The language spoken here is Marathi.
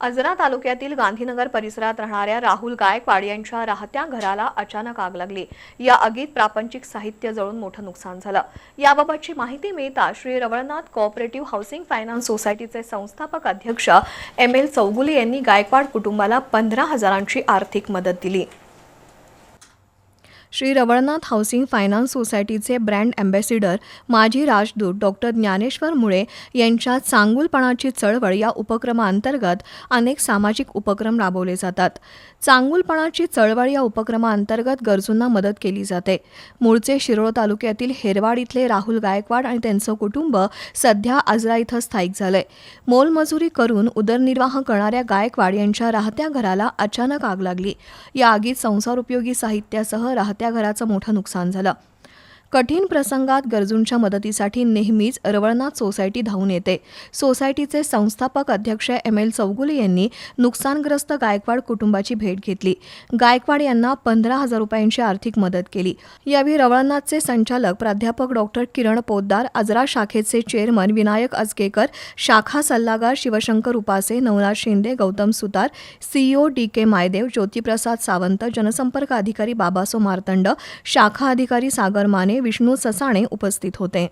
अजरा तालुक्यातील गांधीनगर परिसरात राहणाऱ्या राहुल गायकवाड यांच्या राहत्या घराला अचानक आग लागली. या आगीत प्रापंचिक साहित्य जळून मोठं नुकसान झालं. याबाबतची माहिती मिळता Shri Ravalnath cooperative housing finance सोसायटीचे संस्थापक अध्यक्ष एम एल चौगुले यांनी गायकवाड कुटुंबाला पंधरा हजारांची आर्थिक मदत दिली. श्री रवळनाथ हाऊसिंग फायनान्स सोसायटीचे ब्रँड अँबॅसिडर माजी राजदूत डॉक्टर ज्ञानेश्वर मुळे यांच्या चांगुलपणाची चळवळ या उपक्रमाअंतर्गत अनेक सामाजिक उपक्रम राबवले जातात. चांगुलपणाची चळवळ या उपक्रमाअंतर्गत गरजूंना मदत केली जाते. मूळचे शिरोळ तालुक्यातील हेरवाड इथले राहुल गायकवाड आणि त्यांचं कुटुंब सध्या आजरा इथं स्थायिक झालंय. मोलमजुरी करून उदरनिर्वाह करणाऱ्या गायकवाड यांच्या राहत्या घराला अचानक आग लागली. या आगीत संसारोपयोगी साहित्यासह राहत्या घराचं मोठं नुकसान झालं. कठीण प्रसंगात गरजूंच्या मदतीसाठी नेहमीच रवळनाथ सोसायटी धावून येते. सोसायटीचे संस्थापक अध्यक्ष एम एल चौगुले यांनी नुकसानग्रस्त गायकवाड कुटुंबाची भेट घेतली. गायकवाड यांना पंधरा हजार रुपयांची आर्थिक मदत केली. यावेळी रवळनाथचे संचालक प्राध्यापक डॉक्टर किरण पोद्दार आजरा शाखेचे चेअरमन विनायक अजगेकर शाखा सल्लागार Shivshankar Upase Navnath Shinde Gautam Sutar CEO D K Maydev Jyotiprasad Sawant जनसंपर्क अधिकारी बाबासो मार्तंड शाखा अधिकारी सागर माने विष्णू ससाणे उपस्थित होते.